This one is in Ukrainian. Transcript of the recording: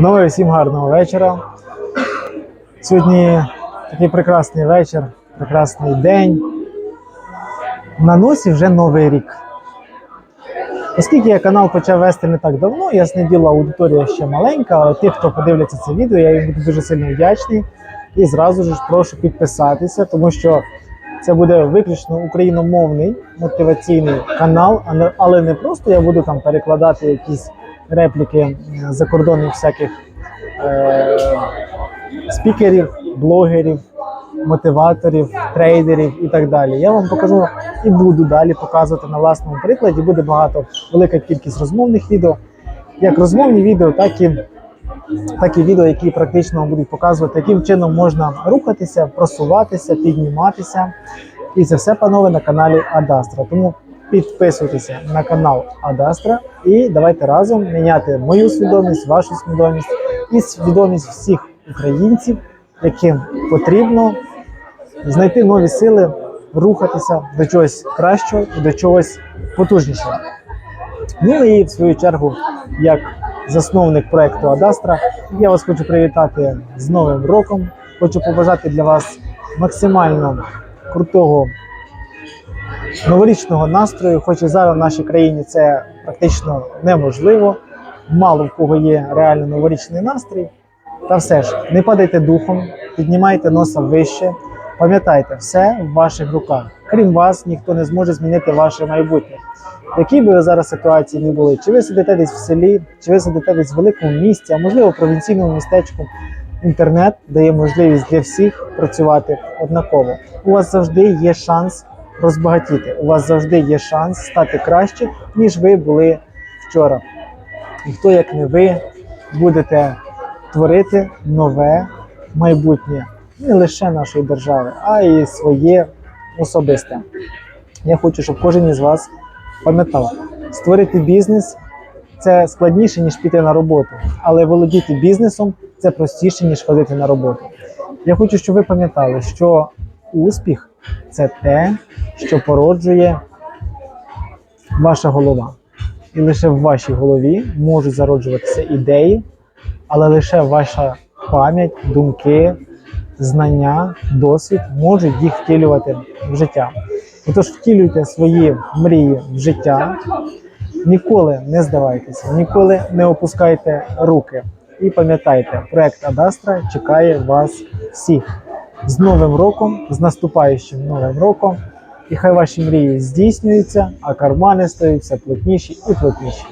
Ну і всім гарного вечора. Сьогодні такий прекрасний вечір, прекрасний день. На носі вже новий рік. Оскільки я канал почав вести не так давно, ясне діло, аудиторія ще маленька, але тих, хто подивляться це відео, я їм буду дуже сильно вдячний. І зразу ж прошу підписатися, тому що це буде виключно україномовний мотиваційний канал, але не просто я буду там перекладати якісь репліки е, закордонних всяких е, спікерів, блогерів, мотиваторів, трейдерів і так далі. Я вам покажу і буду далі показувати на власному прикладі. Буде багато велика кількість розмовних відео, як розмовні відео, так і так і відео, які практично будуть показувати, яким чином можна рухатися, просуватися, підніматися. І це все, панове, на каналі Адастра. Тому підписуйтеся на канал Адастра і давайте разом міняти мою свідомість, вашу свідомість і свідомість всіх українців, яким потрібно знайти нові сили, рухатися до чогось кращого і до чогось потужнішого. Ну і в свою чергу, як засновник проекту Адастра, я вас хочу привітати з Новим роком. Хочу побажати для вас максимально крутого новорічного настрою, хоч і зараз в нашій країні це практично неможливо. Мало в кого є реально новорічний настрій. Та все ж, не падайте духом, піднімайте носа вище. Пам'ятайте, все в ваших руках. Крім вас, ніхто не зможе змінити ваше майбутнє. Які би ви зараз ситуації не були, чи ви сидите десь в селі, чи ви сидите десь в великому місті, а можливо в провінційному містечку, інтернет дає можливість для всіх працювати однаково. У вас завжди є шанс розбагатіти. У вас завжди є шанс стати краще, ніж ви були вчора. І хто, як не ви, будете творити нове майбутнє не лише нашої держави, а й своє особисте. Я хочу, щоб кожен із вас пам'ятав, створити бізнес це складніше, ніж піти на роботу, але володіти бізнесом це простіше, ніж ходити на роботу. Я хочу, щоб ви пам'ятали, що успіх це те, що породжує ваша голова. І лише в вашій голові можуть зароджуватися ідеї, але лише ваша пам'ять, думки, знання, досвід можуть їх втілювати в життя. Отож, втілюйте свої мрії в життя, ніколи не здавайтеся, ніколи не опускайте руки. І пам'ятайте, проект Адастра чекає вас всіх з Новим роком, з наступаючим новим роком. І хай ваші мрії здійснюються, а кармани стають все плотніші і плотніші.